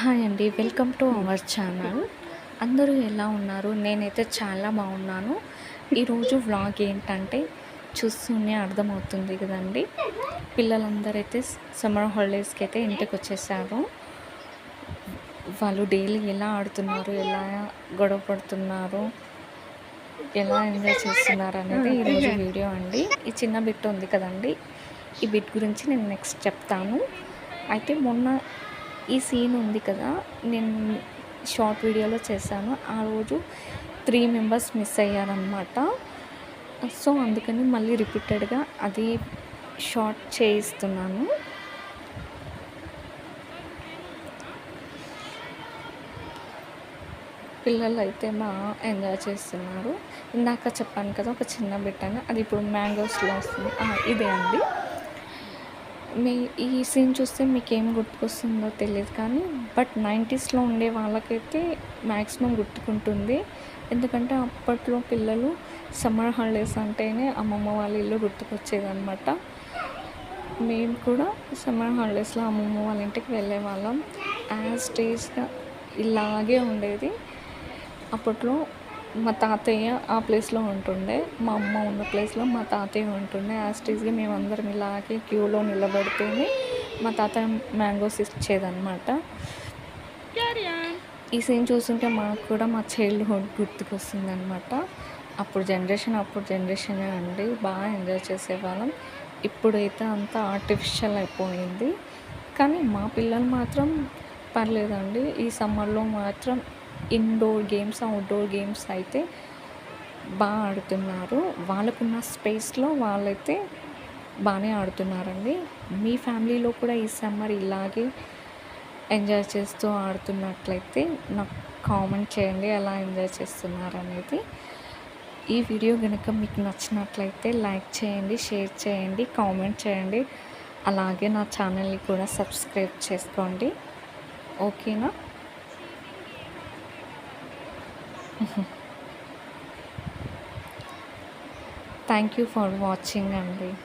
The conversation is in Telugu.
హాయ్ అండి. Welcome to our channel. అందరూ ఎలా ఉన్నారు? నేనైతే చాలా బాగున్నాను. ఈరోజు వ్లాగ్ ఏంటంటే చూస్తూనే అర్థమవుతుంది కదండి. పిల్లలందరైతే సమ్మర్ హాలిడేస్కి అయితే ఇంటికి వచ్చేసారు వాళ్ళు డైలీ ఎలా ఆడుతున్నారు? ఎలా గొడవ పడుతున్నారు? ఎలా ఎంజాయ్ చేస్తున్నారు అనేది ఈరోజు వీడియో అండి. ఈ చిన్న బిట్ ఉంది కదండి. ఈ బిట్ గురించి నేను నెక్స్ట్ చెప్తాను. అయితే మొన్న ఈ సీన్ ఉంది కదా నేను షార్ట్ వీడియోలో చేశాను. ఆ రోజు త్రీ మెంబర్స్ మిస్ అయ్యారనమాట సో అందుకని మళ్ళీ రిపీటెడ్గా అది షార్ట్ చేయిస్తున్నాను. పిల్లలు అయితే బాగా ఎంజాయ్ చేస్తున్నారు. ఇందాక చెప్పాను కదా ఒక చిన్న బిట్ అది ఇప్పుడు మ్యాంగోస్లో వస్తుంది. ఇదే అండి. మీ ఈ సీన్ చూస్తే మీకు ఏం గుర్తుకొస్తుందో తెలియదు కానీ బట్ నైంటీస్లో ఉండే వాళ్ళకైతే మ్యాక్సిమం గుర్తుకుంటుంది. ఎందుకంటే అప్పట్లో పిల్లలు సమ్మర్ హాలిడేస్ అంటేనే అమ్మమ్మ వాళ్ళ ఇల్లు గుర్తుకొచ్చేదనమాట మేము కూడా సమ్మర్ హాలిడేస్లో అమ్మమ్మ వాళ్ళ ఇంటికి వెళ్ళే వాళ్ళం యాజ్ డేస్గా ఇలాగే ఉండేది. అప్పట్లో మా తాతయ్య ఆ ప్లేస్లో ఉంటుండే. మా అమ్మ ఉన్న ప్లేస్లో మా తాతయ్య ఉంటుండే. యాస్టీస్గా మేమందరం ఇలాగే క్యూలో నిలబడితేనే మా తాతయ్య మ్యాంగోస్ ఇచ్చేదన్నమాట ఈ సీన్ చూస్తుంటే మాకు కూడా మా చైల్డ్హుడ్ గుర్తుకొస్తుంది అనమాట అప్పుడు జనరేషన్ అప్పుడు జనరేషనే అండి. బాగా ఎంజాయ్ చేసేవాళ్ళం. ఇప్పుడైతే అంతా ఆర్టిఫిషియల్ అయిపోయింది. కానీ మా పిల్లలు మాత్రం పర్లేదండి. ఈ సమ్మర్లో మాత్రం ఇండోర్ గేమ్స్ అవుట్డోర్ గేమ్స్ అయితే బాగా ఆడుతున్నారు. వాళ్ళకున్న స్పేస్లో వాళ్ళైతే బాగానే ఆడుతున్నారండి. మీ ఫ్యామిలీలో కూడా ఈ సమ్మర్ ఇలాగే ఎంజాయ్ చేస్తూ ఆడుతున్నట్లయితే నాకు కామెంట్ చేయండి ఎలా ఎంజాయ్ చేస్తున్నారు అనేది ఈ వీడియో కనుక మీకు నచ్చినట్లయితే లైక్ చేయండి షేర్ చేయండి కామెంట్ చేయండి. అలాగే నా ఛానల్ని కూడా సబ్స్క్రైబ్ చేసుకోండి. ఓకేనా thank you for watching and